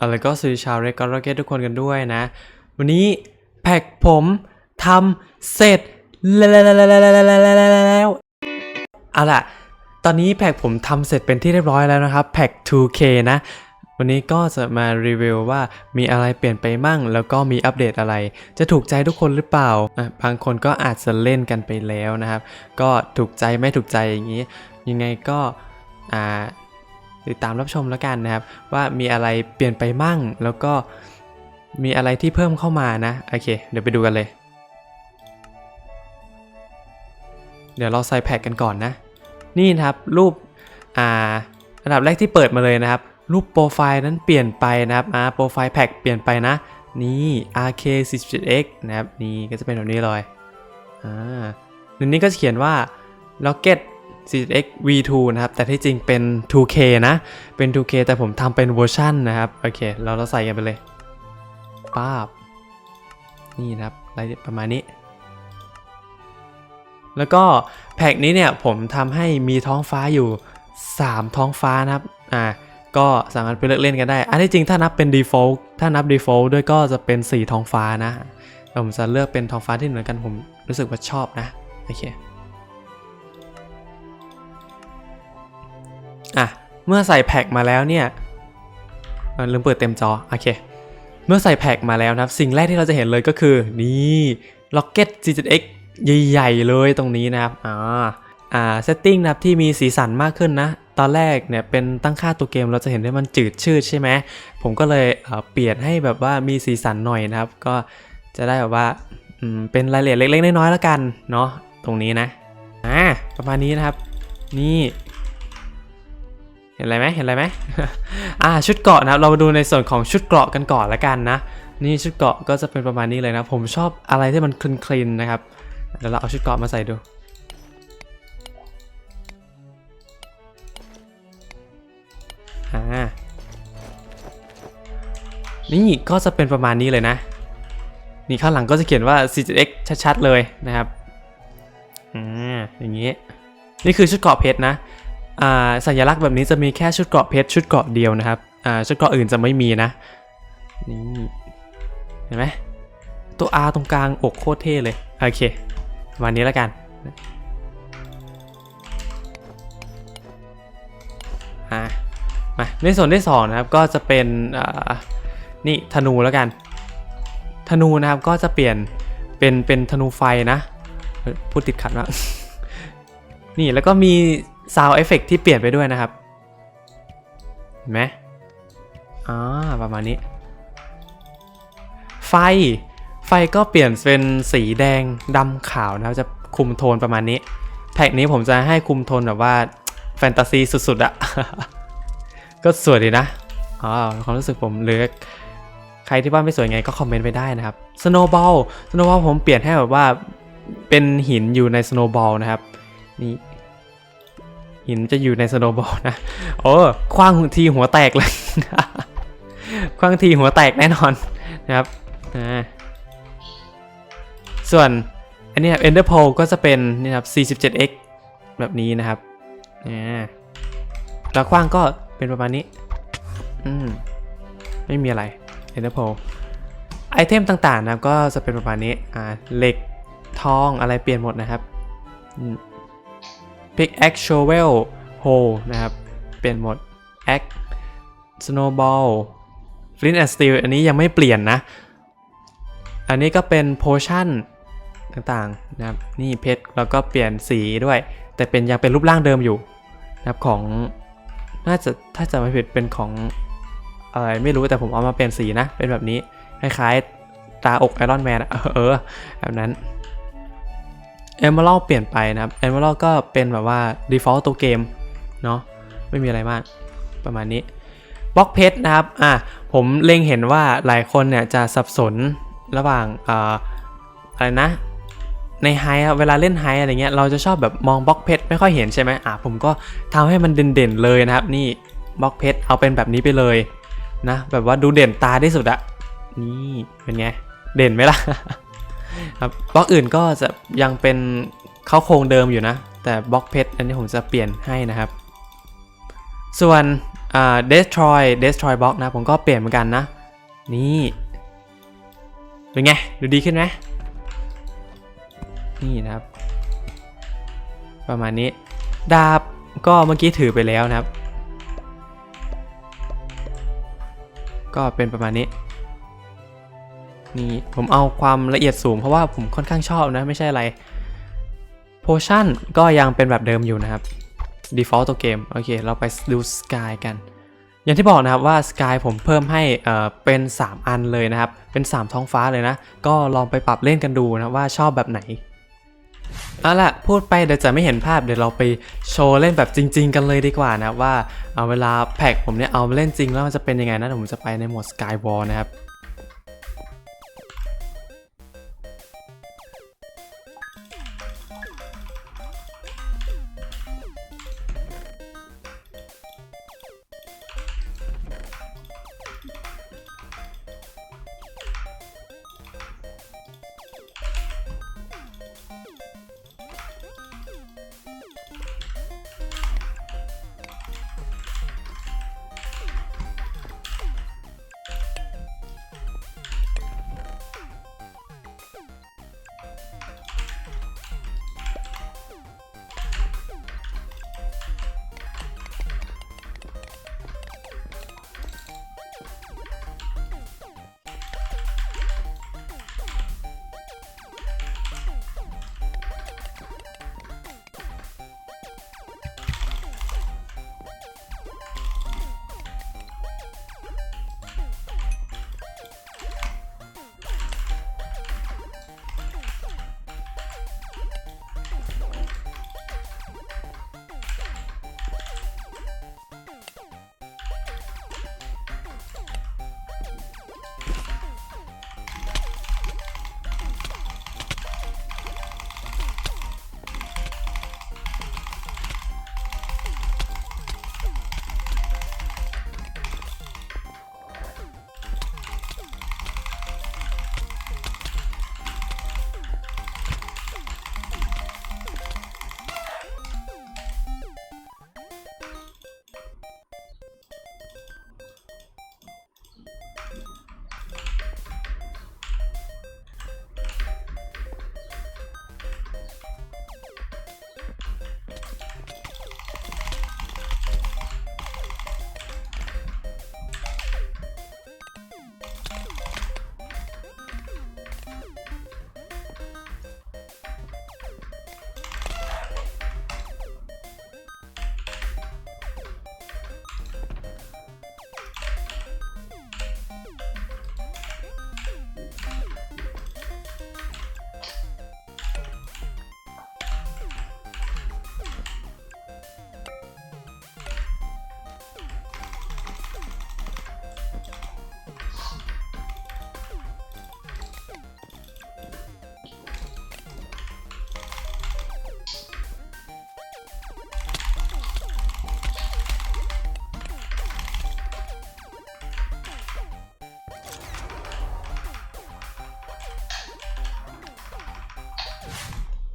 อะไรก็สวัสดีชาวเรกก็ร็อกเกตทุกคนกันด้วยนะ วันนี้แพ็กผมทำเสร็จแล้วเอาล่ะ ตอนนี้แพ็กผมทำเสร็จเป็นที่เรียบร้อยแล้วนะครับแพ็ก 2K นะ วันนี้ก็จะมารีวิวว่ามีอะไรเปลี่ยนไปมั่ง แล้วก็มีอัปเดตอะไร จะถูกใจทุกคนหรือเปล่าบางคนก็อาจจะเล่นกันไปแล้วนะครับ ก็ถูกใจไม่ถูกใจอย่างนี้ ยังไงก็อ่า ติดตามรับชมแล้วกันนะครับ ว่ามีอะไรเปลี่ยนไปมั่ง แล้วก็มีอะไรที่เพิ่มเข้ามานะ โอเค เดี๋ยวไปดูกันเลย เดี๋ยวเราใส่แพ็กกันก่อนนะ นี่นะครับรูปอ่าอันดับแรกที่เปิดมาเลยนะครับ รูปโปรไฟล์นั้นเปลี่ยนไปนะครับอ่าโปรไฟล์แพ็กเปลี่ยนไปนะ นี่ RK 47X นะครับ นี่ก็จะเป็นแบบนี้เลยอ่าในนี้ก็จะเขียนว่า Rocket 47X V2 นะครับ แต่ที่จริงเป็น 2K นะ เป็น 2K แต่ผมทำเป็นเวอร์ชันนะครับ โอเค เราเราใส่กันไปเลยป้าบ นี่นะครับอะไรประมาณนี้ แล้วก็แพ็กนี้เนี่ยผมทำให้มีท้องฟ้าอยู่ 3 ท้องฟ้านะครับ อ่าก็สามารถไปเลือกเล่นกันได้ อันที่จริงถ้านับเป็น default ถ้านับ default ด้วยก็จะเป็น4ท้องฟ้านะ ผมจะเลือกเป็นท้องฟ้าที่เหมือนกันผมรู้สึกว่าชอบนะ โอเค อะ เมื่อใส่แพ็กมาแล้วเนี่ยเอ่อลืมเปิดเต็มจอ โอเค เมื่อใส่แพ็กมาแล้วนะครับ สิ่งแรกที่เราจะเห็นเลยก็คือ นี่ Rocket G7X ใหญ่ๆเลยตรงนี้นะครับ อ่า อ่า setting นะครับที่มีสีสันมากขึ้นนะ ตอนแรกเนี่ยเป็นตั้งค่าตัวเกมเราจะเห็นได้มันจืดชืดใช่ไหม ผมก็เลยเปลี่ยนให้แบบว่ามีสีสันหน่อยนะครับ ก็จะได้แบบว่าเป็นรายละเอียดเล็กๆน้อยๆแล้วกันเนาะตรงนี้นะ อ่า ประมาณนี้นะครับ นี่ เห็นอะไรไหมเห็นอะไรไหมอ่าชุดเกราะนะครับเรามาดูในส่วนของชุดเกราะกันก่อนละกันนะนี่ชุดเกราะก็จะเป็นประมาณนี้เลยนะ ผมชอบอะไรที่มันคลีนๆนะครับเดี๋ยวเราเอาชุดเกราะมาใส่ดูอ่านี่ก็จะเป็นประมาณนี้เลยนะ นี่ข้างหลังก็จะเขียนว่า C7X ชัดๆเลยนะครับ อ่า อย่างนี้ นี่คือชุดเกราะเพชรนะ สัญลักษณ์แบบนี้จะมีแค่ชุดเกราะเพชรชุดเกราะเดียวนะครับชุดเกราะอื่นจะไม่มีนะนี่เห็นไหมตัว R ตรงกลางอกโคตรเท่เลย โอเคประมาณนี้แล้วกันมาในส่วนที่สองนะครับก็จะเป็นนี่ธนูแล้วกัน ธนูนะครับก็จะเปลี่ยนเป็นเป็นธนูไฟนะพูดติดขัดมานี่แล้วก็มี Sound Effect ที่เปลี่ยนไปด้วยนะครับ เห็นไหมอ่าประมาณนี้ ไฟ ไฟก็เปลี่ยนเป็นสีแดงดำขาวนะครับ จะคุมโทนประมาณนี้ แพ็กนี้ผมจะให้คุมโทนแบบว่าแฟนตาซีสุดๆอะก็สวยดีนะอ๋อความรู้สึกผมหรือใครที่ว่าไม่สวยไงก็คอมเมนต์ไปได้นะครับ Snowball Snowball ผมเปลี่ยนให้แบบว่าเป็นหินอยู่ใน Snowball นะครับ นี่ หินจะอยู่ใน Snowball นะโอ้คว้างทีหัวแตกเลยคว้างทีหัวแตกแน่นอนนะครับส่วนอันนี้ครับ Ender Pearl ก็จะเป็นนี่ครับ 47x แบบนี้นะครับแล้วคว้างก็เป็นประมาณนี้ อืม ไม่มีอะไร Ender Pearl ไอเทมต่างๆนะครับก็จะเป็นประมาณนี้ อ่า เหล็ก ทอง อะไรเปลี่ยนหมดนะครับ อืม Pickaxe Shovel Hole นะครับ เปลี่ยนหมด Axe Snowball Flint and Steel อันนี้ยังไม่เปลี่ยนนะ อันนี้ก็เป็น Potion ต่างๆนะครับ นี่เพชรแล้วก็เปลี่ยนสีด้วย แต่เป็นยังเป็นรูปร่างเดิมอยู่นะครับของน่าจะถ้าจะไม่ผิดเป็นของอะไรไม่รู้แต่ผมเอามาเปลี่ยนสีนะ เป็นแบบนี้ คล้ายๆตาอกไอรอนแมนอะเออแบบนั้น e m e r a l d เปลี่ยนไปนะครับ e m e r a l d ก็เป็นแบบว่า default ตัวเกมเนาะไม่มีอะไรมาก ประมาณนี้บล็อกเพชรนะครับอะผมเล็งเห็นว่าหลายคนเนี่ยจะสับสนระหว่างอ่าอะไรนะในไฮอะเวลาเล่นไฮอะไรเงี้ยเราจะชอบแบบมองบล็อกเพชรไม่ค่อยเห็นใช่ไหมอะผมก็ทำให้มันเด่นๆเลยนะครับ นี่บล็อกเพชรเอาเป็นแบบนี้ไปเลยนะแบบว่าดูเด่นตาที่สุดอะนี่เป็นไง เด่นไหมล่ะ ครับบล็อกอื่นก็จะยังเป็นเข้าโครงเดิมอยู่นะ แต่บล็อกเพชรอันนี้ผมจะเปลี่ยนให้นะครับ ส่วนอ่า destroy destroy box นะ ผมก็เปลี่ยนเหมือนกันนะ นี่เป็นไง ดูดีขึ้นไหมนี่นะครับ ประมาณนี้ดาบก็เมื่อกี้ถือไปแล้วนะครับ ก็เป็นประมาณนี้ นี่ผมเอาความละเอียดสูงเพราะว่าผมค่อนข้างชอบนะไม่ใช่อะไร potion ก็ยังเป็นแบบเดิมอยู่นะครับ default ตัวเกม โอเค เราไปดู sky กัน อย่างที่บอกนะครับว่า sky ผมเพิ่มให้เเป็น 3 อันเลยนะครับ เป็น 3 ท้องฟ้าเลยนะ ก็ลองไปปรับเล่นกันดูนะว่าชอบแบบไหนเอาล่ะพูดไปเดี๋ยวจะไม่เห็นภาพเดี๋ยวเราไปโชว์เล่นแบบจริง ๆ กันเลยดีกว่านะว่าเอาเวลาแพ็กผมเนี่ยเอามาเล่นจริงแล้วมันจะเป็นยังไงนะผมจะไปในโหมด sky wall นะครับ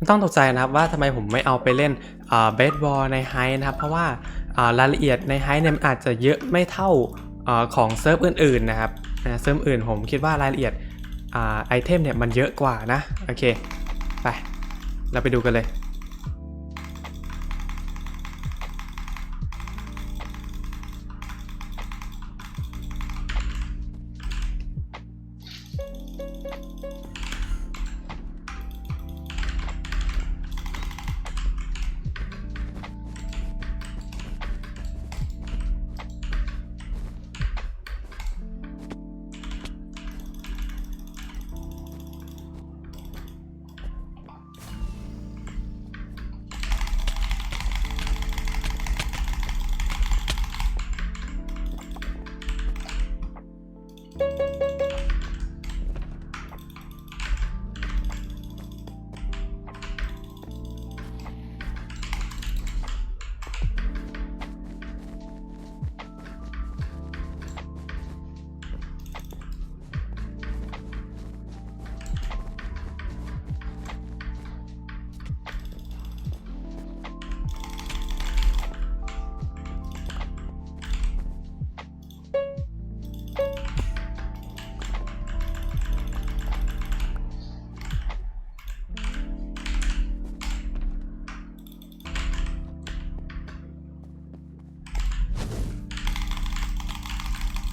ต้องตกใจนะครับว่าทำไมผมไม่เอาไปเล่นเบสบอลในไฮนะครับ เพราะว่ารายละเอียดในไฮเนี่ยอาจจะเยอะไม่เท่าอของเซิร์ฟอื่นๆนะครับเซิร์ฟอื่นผมคิดว่ารายละเอียดไอเทมเนี่ยมันเยอะกว่านะ โอเค ไป เราไปดูกันเลย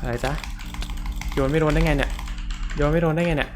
อะไรจ๊ะโยนไม่โดนได้ไงเนี่ยโยนไม่โดนได้ไงเนี่ย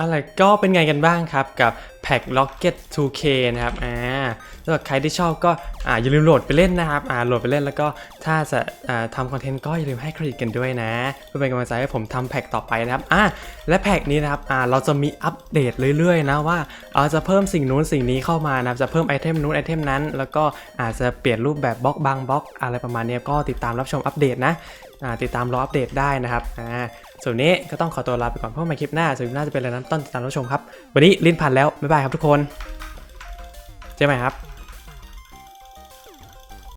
อะไรก็เป็นไงกันบ้างครับกับแพ็ก Rocket 2K นะครับอ่าสำหรับใครที่ชอบก็อ่าอย่าลืมโหลดไปเล่นนะครับอ่าโหลดไปเล่นแล้วก็ถ้าจะอ่าทำคอนเทนต์ก็อย่าลืมให้เครดิตกันด้วยนะ เพื่อเป็นกำลังใจให้ผมทำแพ็กต่อไปนะครับอ่าและแพ็กนี้นะครับอ่าเราจะมีอัปเดตเรื่อยๆนะว่าเราจะเพิ่มสิ่งนู้นสิ่งนี้เข้ามานะครับจะเพิ่มไอเทมนู้นไอเทมนั้น แล้วก็อาจจะเปลี่ยนรูปแบบบล็อกบางบล็อกอะไรประมาณนี้ก็ติดตามรับชมอัปเดตนะอ่าติดตามรออัปเดตได้นะครับอ่า ส่วนนี้ก็ต้องขอตัวลาไปก่อนเพราะมาคลิปหน้าส่วนคลิปหน้าจะเป็นอะไรนั้นต้นติดตามรับชมครับ วันนี้ลิ้นพันแล้ว บ๊ายบายครับทุกคน เจอกันใหม่ครับ